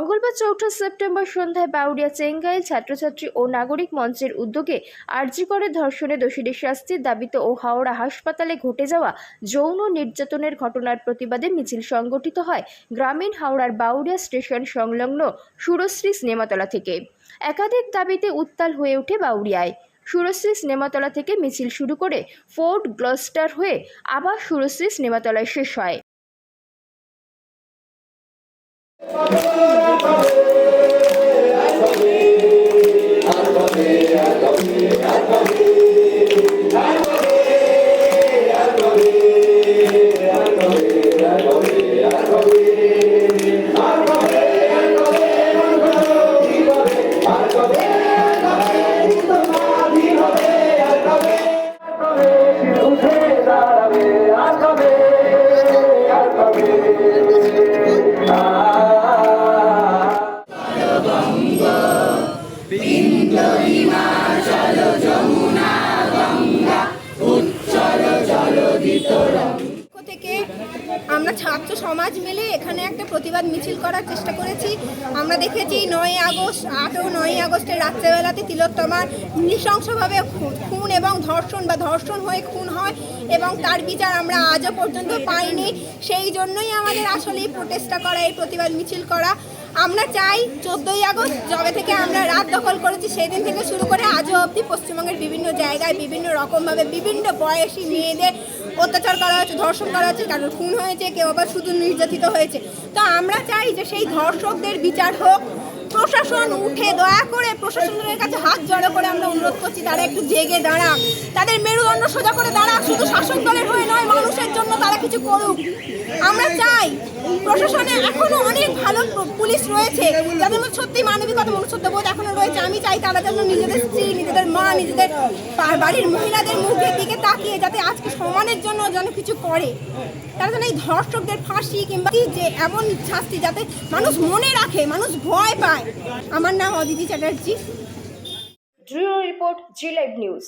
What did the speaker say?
মঙ্গলবার চৌঠা সেপ্টেম্বর সন্ধ্যায় বাউরিয়া চেঙ্গাইল ছাত্রছাত্রী ও নাগরিক মঞ্চের উদ্যোগে আরজি করে ধর্ষণে দোষীদের শাস্তির দাবিতে ও হাওড়া হাসপাতালে ঘটে যাওয়া যৌন নির্যাতনের ঘটনার প্রতিবাদে মিছিল সংগঠিত হয় গ্রামীণ হাওড়ার বাউরিয়া স্টেশন সংলগ্ন সুরশ্রী সিনেমাতলা থেকে। একাধিক দাবিতে উত্তাল হয়ে ওঠে বাউরিয়ায়। সুরশ্রী সিনেমাতলা থেকে মিছিল শুরু করে ফোর্ট গ্লস্টার হয়ে আবার সুরশ্রী সিনেমাতলায় শেষ হয়। Thank you. আমরা ছাত্র সমাজ মিলে এখানে একটা প্রতিবাদ মিছিল করার চেষ্টা করেছি। আমরা দেখেছি নয় আগস্ট আট ও নয় আগস্টের রাত্রেবেলাতে তিলোত্তমার নৃশংসভাবে খুন এবং ধর্ষণ বা ধর্ষণ হয়ে খুন হয় এবং তার বিচার আমরা আজও পর্যন্ত পাইনি। সেই জন্যই আমাদের আসলে এই প্রটেস্টটা করা, এই প্রতিবাদ মিছিল করা। আমরা চাই চোদ্দোই আগস্ট, যবে থেকে আমরা রাত দখল করেছি, সেদিন থেকে শুরু করে আজও অবধি পশ্চিমবঙ্গের বিভিন্ন জায়গায় বিভিন্ন রকমভাবে বিভিন্ন বয়সী মেয়েদের অত্যাচার করা হচ্ছে ধর্ষণ করা হচ্ছে কারোর খুন হয়েছে, কেউ আবার শুধু নির্যাতিত হয়েছে। তো আমরা চাই যে সেই ধর্ষকদের বিচার হোক। প্রশাসন উঠে দয়া করে প্রশাসনের কাছে হাত জড়ো করে আমরা অনুরোধ করছি, তারা একটু জেগে দাঁড়া তাদের মেরুদণ্ড সোজা করে দাঁড়া শুধু শাসক দলের হয়ে নয়, মানুষের জন্য তারা কিছু করুক। আমরা চাই প্রশাসনে এখনও অনেক ভালো পুলিশ রয়েছে, যাদের মধ্যে সত্যি মানবিকতা, মনুষ্যত্ববোধ এখনও রয়েছে। আমি চাই তারা যেন নিজেদের স্ত্রী, নিজেদের নিজেদের বাড়ির মহিলাদের মুখের দিকে তাকিয়ে যাতে আজকে সমানের জন্য যেন কিছু করে। তারা যেন এই ধর্ষকদের ফাঁসি কিংবা যে এমন শাস্তি যাতে মানুষ মনে রাখে, মানুষ ভয় পায়। আমার নাম অদিতি চ্যাটার্জি। ড্রিও রিপোর্ট জি লাইভ নিউজ।